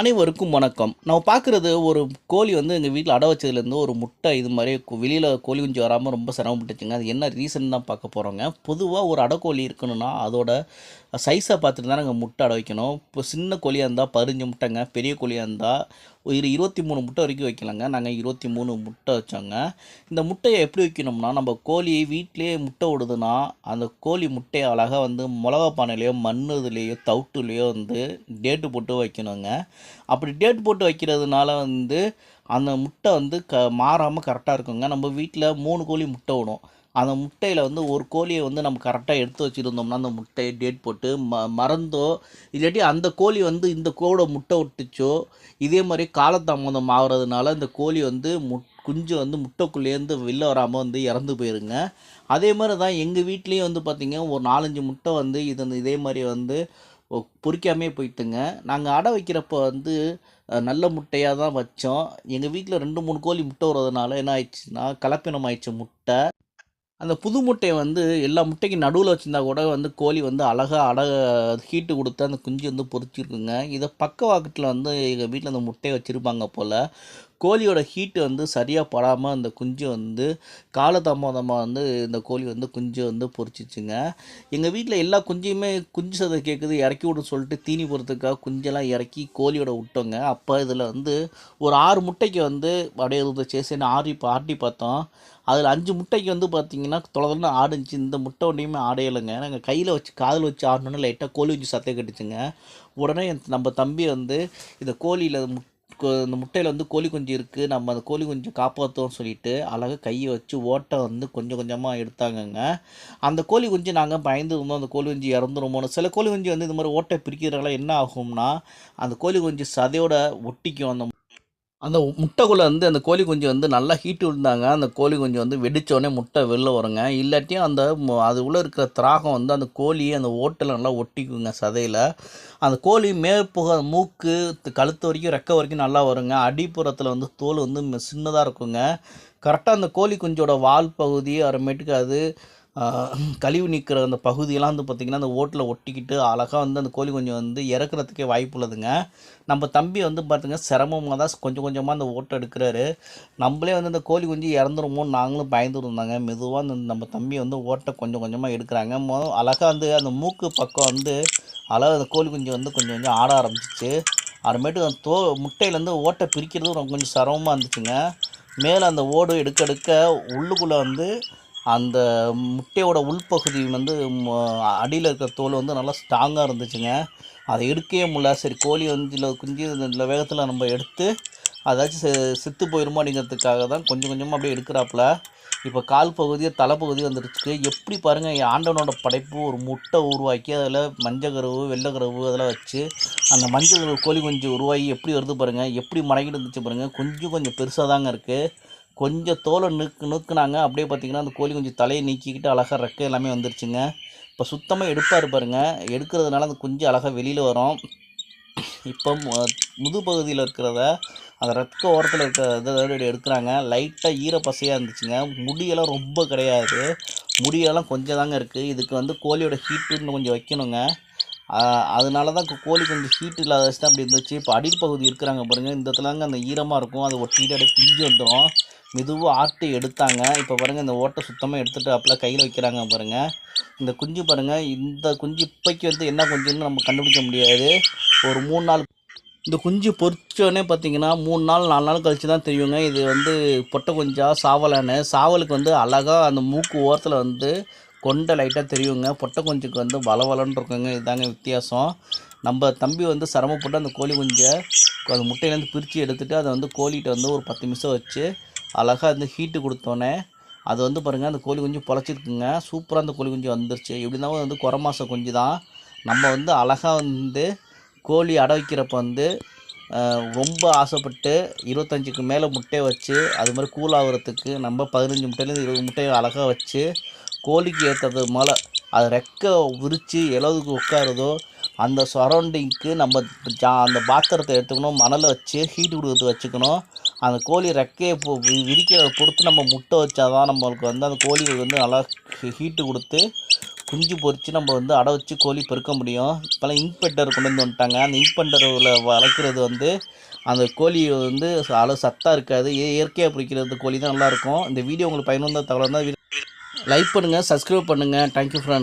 அனைவருக்கும் வணக்கம். நம்ம பார்க்குறது ஒரு கோழி வந்து எங்கள் வீட்டில் அடை வச்சதுலேருந்து ஒரு முட்டை இது மாதிரி வெளியில் கோழி குஞ்சு வராமல் ரொம்ப சிரமப்பட்டுச்சுங்க. அது என்ன ரீசன் தான் பார்க்க போகிறோங்க பொதுவாக ஒரு அடைக்கோழி இருக்கணும்னா அதோட சைஸை பார்த்துட்டு தான் நாங்கள் முட்டை அடை வைக்கணும். இப்போ சின்ன கோழியாக இருந்தால் பதினஞ்சு முட்டைங்க பெரிய கோழியாக இருந்தால் ஒரு இருபத்தி மூணு முட்டை வரைக்கும் வைக்கலாங்க. நாங்கள் இருபத்தி மூணு முட்டை வச்சோங்க. இந்த முட்டையை எப்படி வைக்கணும்னா நம்ம கோழி வீட்டிலேயே முட்டை விடுதுன்னா அந்த கோழி முட்டையை அழகாக வந்து மிளகா பானையிலையோ மண் இதுலேயோ தவுட்டுலேயோ வந்து டேட்டு போட்டு வைக்கணுங்க. அப்படி டேட் போட்டு வைக்கிறதுனால வந்து அந்த முட்டை வந்து க மாறாமல் கரெக்டாக இருக்குங்க. நம்ம வீட்டில் மூணு கோழி முட்டை விடும் அந்த முட்டையில் வந்து ஒரு கோழியை வந்து நம்ம கரெக்டாக எடுத்து வச்சுருந்தோம்னா அந்த முட்டையை டேட் போட்டு ம மறந்தோ இல்லாட்டி அந்த கோழி வந்து இந்த கோட முட்டை விட்டுச்சோ இதே மாதிரி காலத்தாமதம் ஆகிறதுனால இந்த கோழி வந்து மு குஞ்சு வந்து முட்டைக்குள்ளேருந்து வெளில வராமல் வந்து இறந்து போயிருங்க. அதே மாதிரி தான் எங்கள் வீட்லேயும் வந்து பார்த்திங்க ஒரு நாலஞ்சு முட்டை வந்து இது இதே மாதிரி வந்து பொறிக்காமே போயிட்டுங்க. நாங்கள் அடை வைக்கிறப்போ வந்து நல்ல முட்டையாக தான் வச்சோம். எங்கள் வீட்டில் ரெண்டு மூணு கோழி முட்டை வர்றதுனால என்ன ஆயிடுச்சுன்னா கலப்பினம் ஆயிடுச்சு முட்டை. அந்த புது முட்டையை வந்து எல்லா முட்டைக்கும் நடுவில் வச்சுருந்தா கூட வந்து கோழி வந்து அழகாக அழக ஹீட்டு கொடுத்து அந்த குஞ்சு வந்து பொரிச்சிருக்குங்க இதை பக்கவாக்கத்தில் வந்து எங்கள் வீட்டில் அந்த முட்டையை வச்சுருப்பாங்க போல். கோழியோட ஹீட்டு வந்து சரியாக படாமல் அந்த குஞ்சு வந்து காலதாமதமாக வந்து இந்த கோழி வந்து குஞ்சு வந்து பொறிச்சிச்சுங்க. எங்கள் வீட்டில் எல்லா குஞ்சையுமே குஞ்சு சதை கேட்குது இறக்கி விடுன்னு சொல்லிட்டு தீனி போகிறதுக்காக குஞ்செல்லாம் இறக்கி கோழியோட விட்டோங்க. அப்போ இதில் வந்து ஒரு ஆறு முட்டைக்கு வந்து அப்படியே இருந்துச்சு சரி ஆடி ஆட்டி பார்த்தோம். அதில் அஞ்சு முட்டைக்கு வந்து பார்த்தீங்கன்னா தொடர்ந்து ஆடுச்சு. இந்த முட்டை ஒன்றையுமே ஆடையலைங்க. நாங்கள் கையில் வச்சு காதில் வச்சு ஆடணுன்னு லைட்டாக கோழி குஞ்சு சத்தம் கட்டுச்சுங்க. உடனே என் நம்ம தம்பி வந்து இந்த கோழியில் முட் இந்த முட்டையில் வந்து கோழி குஞ்சு இருக்குது நம்ம அந்த கோழி குஞ்சு காப்பாற்றோம் சொல்லிட்டு அழகாக கையை வச்சு ஓட்டை வந்து கொஞ்சம் கொஞ்சமாக எடுத்தாங்கங்க. அந்த கோழி குஞ்சு நாங்கள் பயந்து இருந்தோம். அந்த கோழி குஞ்சு இறந்துருமோன்னு. சில கோழி குஞ்சு வந்து இந்த மாதிரி ஓட்டை பிரிக்கிறதால என்ன ஆகும்னா அந்த கோழி குஞ்சு சதையோட ஒட்டிக்கும். அந்த அந்த முட்டைக்குள்ளே வந்து அந்த கோழி குஞ்சு வந்து நல்லா ஹீட்டு விழுந்தாங்க அந்த கோழி குஞ்சு வந்து வெடித்தோடனே முட்டை வெளில வருங்க. இல்லாட்டியும் அந்த அது உள்ளே இருக்கிற திராகம் வந்து அந்த கோழி அந்த ஓட்டில் நல்லா ஒட்டிக்குங்க சதையில். அந்த கோழி மேற்புக மூக்கு கழுத்து வரைக்கும் ரெக்கை வரைக்கும் நல்லா வருங்க. அடிப்புறத்தில் வந்து தோல் வந்து சின்னதாக இருக்குங்க. கரெக்டாக அந்த கோழி குஞ்சோட வால் பகுதி அப்புறமேட்டுக்கு அது கழிவு நீக்கிற அந்த பகுதியெல்லாம் வந்து பார்த்திங்கன்னா அந்த ஓட்டில் ஒட்டிக்கிட்டு அழகாக வந்து அந்த கோழி கொஞ்சம் வந்து இறக்குறதுக்கே வாய்ப்பு உள்ளதுங்க. நம்ம தம்பி வந்து பார்த்துங்க சிரமமாக தான் கொஞ்சம் கொஞ்சமாக அந்த ஓட்டை எடுக்கிறாரு. நம்மளே வந்து அந்த கோழி குஞ்சு இறந்துருமோன்னு நாங்களும் பயந்துருந்தாங்க மெதுவாக அந்த நம்ம தம்பி வந்து ஓட்டை கொஞ்சம் கொஞ்சமாக எடுக்கிறாங்க. மொ அழகாக வந்து அந்த மூக்கு பக்கம் வந்து அழகாக அந்த கோழி குஞ்சு வந்து கொஞ்சம் கொஞ்சம் ஆட ஆரம்பிச்சிச்சு. அப்புறமேட்டு அந்த தோ முட்டையிலேருந்து ஓட்டை பிரிக்கிறது ரொம்ப கொஞ்சம் சிரமமாக இருந்துச்சுங்க. மேலே அந்த ஓடு எடுக்க எடுக்க உள்ளுக்குள்ளே வந்து அந்த முட்டையோட உள்பகுதி வந்து அடியில் இருக்கிற தோல் வந்து நல்லா ஸ்ட்ராங்காக இருந்துச்சுங்க. அதை எடுக்கவே முடியல. சரி கோழி வந்து இல்லை குஞ்சு இந்த வேகத்தில் நம்ம எடுத்து அதாச்சும் செ செத்து போயிருமோ அப்படிங்கிறதுக்காக தான் கொஞ்சம் கொஞ்சமாக அப்படியே எடுக்கிறாப்புல. இப்போ கால் பகுதியோ தலைப்பகுதி வந்துருச்சு எப்படி பாருங்கள் ஆண்டவனோட படைப்பு ஒரு முட்டை உருவாக்கி அதில் மஞ்சள் கருவு வெள்ளை கருவு அதெல்லாம் வச்சு அந்த மஞ்சள் கருவு கோழி குஞ்சு உருவாகி எப்படி வருது பாருங்கள் எப்படி மடங்கிட்டு இருந்துச்சு பாருங்கள் கொஞ்சம் கொஞ்சம் பெருசாக தாங்க இருக்குது கொஞ்சம் தோலை நுக்கு நுக்குனாங்க. அப்படியே பார்த்தீங்கன்னா அந்த கோழி கொஞ்சம் தலையை நீக்கிக்கிட்டு அழகாக ரெக்கை எல்லாமே வந்துருச்சுங்க. இப்போ சுத்தமாக எடுப்பார் பாருங்க. எடுக்கிறதுனால அந்த குஞ்சு அழகாக வெளியில் வரும். இப்போ மு- முது பகுதியில் இருக்கிறத அந்த ரத்த ஓரத்தில் இருக்கிற இதை எடுக்கிறாங்க. லைட்டாக ஈரப்பசையாக இருந்துச்சுங்க. முடியெல்லாம் ரொம்ப கிடையாது. முடியெல்லாம் கொஞ்சம் தாங்க இருக்குது இதுக்கு வந்து கோழியோட ஹீட்டு இன்னும் கொஞ்சம் வைக்கணுங்க. அதனால தான் கோழி கொஞ்சம் ஹீட் இல்லாத வச்சு தான் அப்படி இருந்துச்சு. இப்போ அடிப்பகுதி இருக்கிறாங்க பாருங்கள் இந்த இடத்துலங்க அந்த ஈரமாக இருக்கும். அது ஒட்டிட்டு அப்படியே பிஞ்சு வந்துடும் மெதுவாக ஆட்டி எடுத்தாங்க. இப்போ பாருங்கள் இந்த ஓட்டை சுத்தமாக எடுத்துகிட்டு அப்பெல்லாம் கையில் வைக்கிறாங்க பாருங்கள் இந்த குஞ்சு பாருங்கள் இந்த குஞ்சு இப்போக்கி வந்து என்ன குஞ்சுன்னு நம்ம கண்டுபிடிக்க முடியாது. ஒரு மூணு நாள் இந்த குஞ்சு பொறிச்சோடனே பார்த்தீங்கன்னா மூணு நாள் நாலு நாள் கழிச்சு தான் தெரியுங்க. இது வந்து பொட்டை குஞ்சா சாவலான்னு. சாவலுக்கு வந்து அழகாக அந்த மூக்கு ஓரத்தில் வந்து கொண்டை லைட்டாக தெரியுங்க. பொட்டை குஞ்சுக்கு வந்து வளவலன்னு இருக்குங்க. இதுதாங்க வித்தியாசம். நம்ம தம்பி வந்து சிரமப்பட்டு அந்த கோழி குஞ்சை அந்த முட்டையிலேருந்து பிரித்து எடுத்துகிட்டு அதை வந்து கோழிகிட்ட வந்து ஒரு பத்து நிமிஷம் வச்சு அழகாக வந்து ஹீட்டு கொடுத்தோன்னே அது வந்து பாருங்கள் அந்த கோழி குஞ்சு பொழைச்சிருக்குங்க. சூப்பராக அந்த கோழி குஞ்சு வந்துருச்சு. எப்படி இருந்தாலும் வந்து குறை மாத குஞ்சு தான். நம்ம வந்து அழகாக வந்து கோழி அடை வைக்கிறப்ப வந்து ரொம்ப ஆசைப்பட்டு இருபத்தஞ்சுக்கு மேலே முட்டையை வச்சு அது மாதிரி கூல் ஆகுறதுக்கு நம்ம பதினஞ்சு முட்டையிலேருந்து இருபது முட்டையை அழகாக வச்சு கோழிக்கு ஏற்றது மேலே அது ரெக்கை விரித்து எவ்வளவுக்கு உட்காருதோ அந்த சரௌண்டிங்க்கு நம்ம ஜா அந்த பாத்திரத்தை எடுத்துக்கணும் மணலை வச்சு ஹீட் கொடுத்து வச்சுக்கணும். அந்த கோழி ரெக்கையை பொ விரிக்கிறத பொறுத்து நம்ம முட்டை வச்சாதான் நம்மளுக்கு வந்து அந்த கோழி வந்து நல்லா ஹீட்டு கொடுத்து குஞ்சு பொறித்து நம்ம வந்து அடை வச்சு கோழி பெருக்க முடியும். இப்போல்லாம் இங்க் கொண்டு வந்து வந்துட்டாங்க. அந்த இங்க் வளர்க்குறது வந்து அந்த கோழி வந்து அளவு சத்தாக இருக்காது. இயற்கையாக பிடிக்கிறது கோழி தான் நல்லாயிருக்கும் இந்த வீடியோ உங்களுக்கு பயனுள்ள தகவல் தான் லைக் பண்ணுங்கள் சப்ஸ்கிரைப் பண்ணுங்கள் தேங்க்யூ ஃப்ரெண்ட்